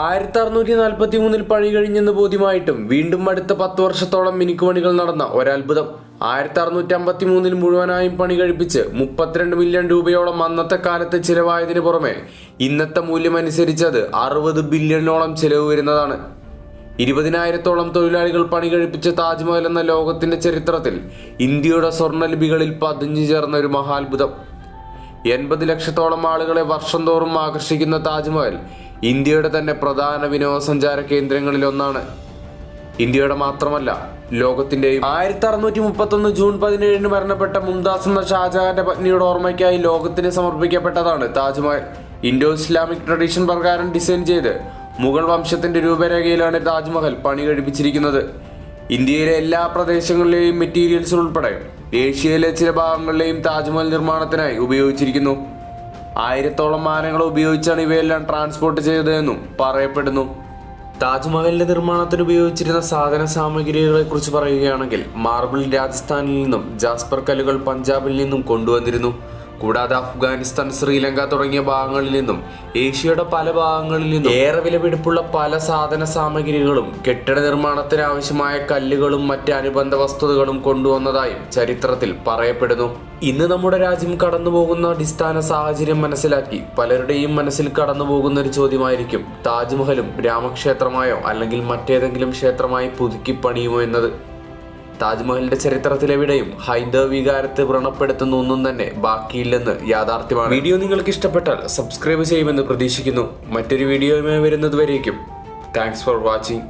ആയിരത്തി അറുന്നൂറ്റി നാൽപ്പത്തി മൂന്നിൽ പണി കഴിഞ്ഞെന്ന് ബോധ്യമായിട്ടും വീണ്ടും അടുത്ത പത്ത് വർഷത്തോളം മിനുക്കുപണികൾ നടന്ന ഒരത്ഭുതം. ആയിരത്തി അറുന്നൂറ്റി അമ്പത്തി മൂന്നിൽ മുഴുവനായും പണി കഴിപ്പിച്ച് മുപ്പത്തിരണ്ട് മില്യൺ രൂപയോളം അന്നത്തെ കാലത്ത് ചിലവായതിനു പുറമെ ഇന്നത്തെ മൂല്യം അനുസരിച്ച് അത് അറുപത് ബില്യണോളം ചിലവ് വരുന്നതാണ്. ഇരുപതിനായിരത്തോളം തൊഴിലാളികൾ പണി കഴിപ്പിച്ച താജ്മഹൽ എന്ന ലോകത്തിന്റെ ചരിത്രത്തിൽ ഇന്ത്യയുടെ സ്വർണലിപികളിൽ പതിഞ്ഞു ചേർന്ന ഒരു മഹാത്ഭുതം. എൺപത് ലക്ഷത്തോളം ആളുകളെ വർഷം തോറും ആകർഷിക്കുന്ന താജ്മഹൽ ഇന്ത്യയുടെ തന്നെ പ്രധാന വിനോദസഞ്ചാര കേന്ദ്രങ്ങളിൽ ഒന്നാണ്. ഇന്ത്യയുടെ മാത്രമല്ല ലോകത്തിന്റെയും ആയിരത്തി അറുന്നൂറ്റി മുപ്പത്തൊന്ന് ജൂൺ പതിനേഴിന് മരണപ്പെട്ട മുംതാസ് എന്ന ഷാജഹാന്റെ പത്നിയുടെ ഓർമ്മയ്ക്കായി ലോകത്തിന് സമർപ്പിക്കപ്പെട്ടതാണ് താജ്മഹൽ. ഇൻഡോ ഇസ്ലാമിക് ട്രഡീഷൻ പ്രകാരം ഡിസൈൻ ചെയ്ത് മുഗൾ വംശത്തിന്റെ രൂപരേഖയിലാണ് താജ്മഹൽ പണി കഴിപ്പിച്ചിരിക്കുന്നത്. ഇന്ത്യയിലെ എല്ലാ പ്രദേശങ്ങളിലെയും മെറ്റീരിയൽസ് ഉൾപ്പെടെ ഏഷ്യയിലെ ചില ഭാഗങ്ങളിലെയും താജ്മഹൽ നിർമ്മാണത്തിനായി ഉപയോഗിച്ചിരിക്കുന്നു. ആയിരത്തോളം മാനങ്ങൾ ഉപയോഗിച്ചാണ് ഇവയെല്ലാം ട്രാൻസ്പോർട്ട് ചെയ്തതെന്നും പറയപ്പെടുന്നു. താജ്മഹലിന്റെ നിർമ്മാണത്തിന് ഉപയോഗിച്ചിരുന്ന സാധന സാമഗ്രികളെ കുറിച്ച് പറയുകയാണെങ്കിൽ മാർബിൾ രാജസ്ഥാനിൽ നിന്നും ജാസ്പർ കല്ലുകൾ പഞ്ചാബിൽ നിന്നും കൊണ്ടുവന്നിരുന്നു. കൂടാതെ അഫ്ഗാനിസ്ഥാൻ ശ്രീലങ്ക തുടങ്ങിയ ഭാഗങ്ങളിൽ നിന്നും ഏഷ്യയുടെ പല ഭാഗങ്ങളിൽ നിന്നും ഏറെ വിലപിടിപ്പുള്ള പല സാധന സാമഗ്രികളും കെട്ടിട നിർമ്മാണത്തിന് ആവശ്യമായ കല്ലുകളും മറ്റ് അനുബന്ധ വസ്തുതകളും കൊണ്ടുവന്നതായും ചരിത്രത്തിൽ പറയപ്പെടുന്നു. ഇന്ന് നമ്മുടെ രാജ്യം കടന്നുപോകുന്ന അടിസ്ഥാന സാഹചര്യം മനസ്സിലാക്കി പലരുടെയും മനസ്സിൽ കടന്നുപോകുന്ന ഒരു ചോദ്യമായിരിക്കും താജ്മഹലും രാമക്ഷേത്രമായോ അല്ലെങ്കിൽ മറ്റേതെങ്കിലും ക്ഷേത്രമായി പുതുക്കി പണിയുമോ എന്നത്. താജ്മഹലിന്റെ ചരിത്രത്തിലെവിടെയും ഹൈന്ദവ വികാരത്തെ വ്രണപ്പെടുത്തുന്ന ഒന്നും തന്നെ ബാക്കിയില്ലെന്ന് യാഥാർത്ഥ്യമാണ്. വീഡിയോ നിങ്ങൾക്ക് ഇഷ്ടപ്പെട്ടാൽ സബ്സ്ക്രൈബ് ചെയ്യുമെന്ന് പ്രതീക്ഷിക്കുന്നു. മറ്റൊരു വീഡിയോയുമായി വരുന്നതുവരേക്കും താങ്ക്സ് ഫോർ വാച്ചിങ്